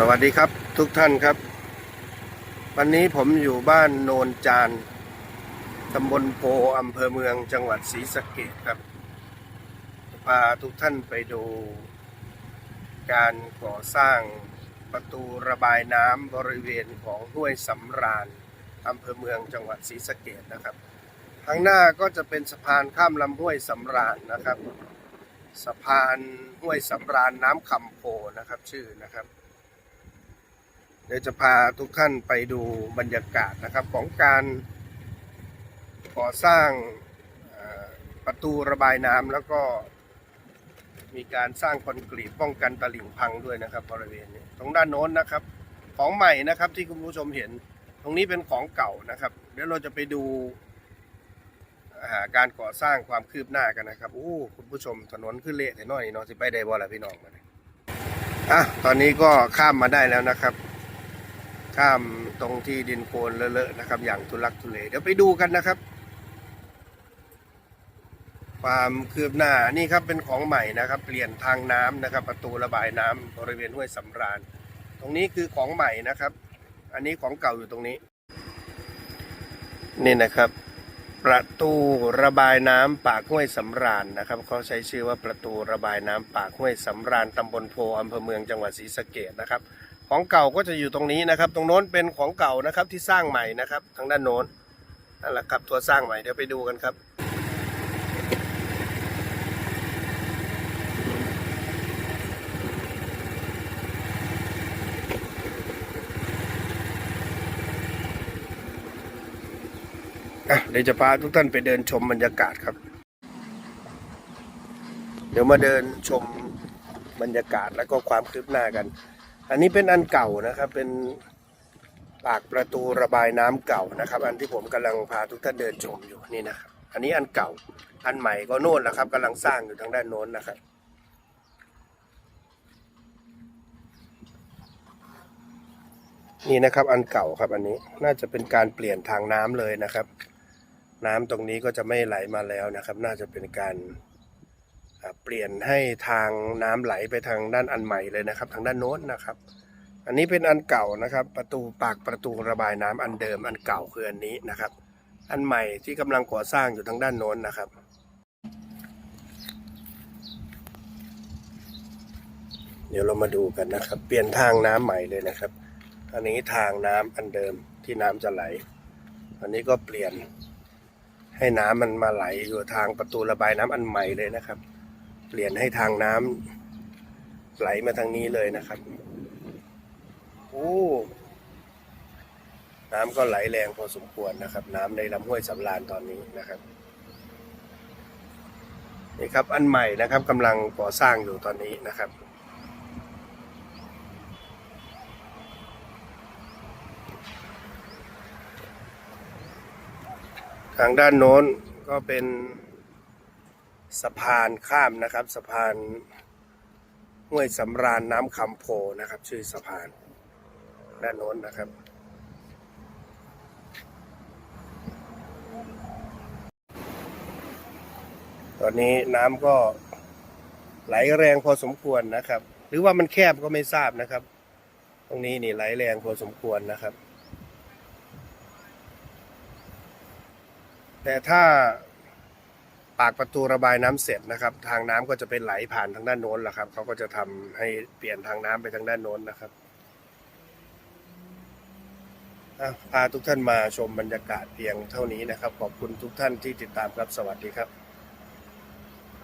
สวัสดีครับทุกท่านครับ วันนี้ผมอยู่บ้านโนนจานตำบลโพอำเภอเมืองจังหวัดศรีสะเกดครับพาทุกท่านไปดู การก่อสร้างประตูระบายน้ำบริเวณของห้วยสำราญอำเภอเมืองจังหวัดศรีสะเกดนะครับข้างหน้าก็จะเป็นสะพานข้ามลำห้วยสำราญนะครับ สะพานห้วยสำราญน้ำคำโพนะครับชื่อนะครับ เดี๋ยวจะพาทุกท่านไปดูบรรยากาศนะครับของการก่อสร้างประตูระบายน้ำแล้วก็มีการสร้างคอนกรีตป้องกันตลิ่งพังด้วยนะครับบริเวณนี้ตรงด้านโน้นนะครับ ของใหม่นะครับที่คุณผู้ชมเห็น ตรงนี้เป็นของเก่านะครับ เดี๋ยวเราจะไปดูาการก่อสร้างความคืบหน้ากันนะครับโอ้คุณผู้ชมถนนขึ้นเละแต่น้อยนี่เนาะสิไปได้บ่ล่ะพี่น้องมาเลยอะตอนนี้ก็ข้ามมาได้แล้วนะครับ ข้ามตรงที่ดินโคลนเลอะๆนะครับ อย่างทุลักทุเลเดี๋ยวไปดูกันนะครับ ความคืบหน้านี่ครับเป็นของใหม่นะครับ เปลี่ยนทางน้ำนะครับ ประตูระบายน้ำบริเวณห้วยสำราญ ตรงนี้คือของใหม่นะครับ อันนี้ของเก่าอยู่ตรงนี้ นี่นะครับ ประตูระบายน้ำปากห้วยสำราญนะครับเขาใช้ชื่อว่าประตูระบายน้ำปากห้วยสำราญตำบลโพอำเภอเมืองจังหวัดศรีสะเกดนะครับ ของเก่าก็จะอยู่ตรงนี้นะครับ ตรงโน้นเป็นของเก่านะครับที่สร้างใหม่นะครับ ทางด้านโน้นนั่นแหละครับตัวสร้างใหม่เดี๋ยวไปดูกันครับเดี๋ยวจะพาทุกท่านไปเดินชมบรรยากาศครับ เดี๋ยวมาเดินชมบรรยากาศแล้วก็ความคืบหน้ากัน อันนี้เป็นอันเก่านะครับเป็นปากประตูระบายน้ำเก่านะครับ อันที่ผมกำลังพาทุกท่านเดินชมอยู่นี่นะครับอันนี้อันเก่าอันใหม่ก็โน่นนะครับกำลังสร้างอยู่ทางด้านโน้นนะครับนี่นะครับอันเก่าครับอันนี้น่าจะเป็นการเปลี่ยนทางน้ำเลยนะครับ น้ำตรงนี้ก็จะไม่ไหลมาแล้วนะครับ น่าจะเป็นการ เปลี่ยนให้ทางน้ำไหลไปทางด้านอันใหม่เลยนะครับ ทางด้านโน้นนะครับ อันนี้เป็นอันเก่านะครับ ประตูปากประตูระบายน้ำอันเดิมอันเก่าคืออันนี้นะครับ อันใหม่ที่กำลังก่อสร้างอยู่ทางด้านโน้นนะครับเดี๋ยวเรามาดูกันนะครับ เปลี่ยนทางน้ำใหม่เลยนะครับ อันนี้ทางน้ำอันเดิมที่น้ำจะไหล อันนี้ก็เปลี่ยนให้น้ำมันมาไหลอยู่ทางประตูระบายน้ำอันใหม่เลยนะครับ เปลี่ยนให้ทางน้ำไหลมาทางนี้เลยนะครับ โอ้น้ำก็ไหลแรงพอสมควรนะครับ น้ำในลำห้วยสำราญตอนนี้นะครับนี่ครับอันใหม่นะครับกำลังก่อสร้างอยู่ตอนนี้นะครับ ทางด้านโน้นก็เป็น สะพานข้ามนะครับ สะพานห้วยสำราญน้ำคำโพนะครับ ชื่อสะพานด้านโน้นนะครับตอนนี้น้ำก็ไหลแรงพอสมควรนะครับ หรือว่ามันแคบก็ไม่ทราบนะครับ ตรงนี้นี่ไหลแรงพอสมควรนะครับ แต่ถ้า ปากประตูระบายน้ำเสร็จนะครับ ทางน้ำก็จะเป็นไหลผ่านทางด้านโน้นแหละครับเขาก็จะทำให้เปลี่ยนทางน้ำไปทางด้านโน้นนะครับพาทุกท่านมาชมบรรยากาศเพียงเท่านี้นะครับ ขอบคุณทุกท่านที่ติดตามครับสวัสดีครับ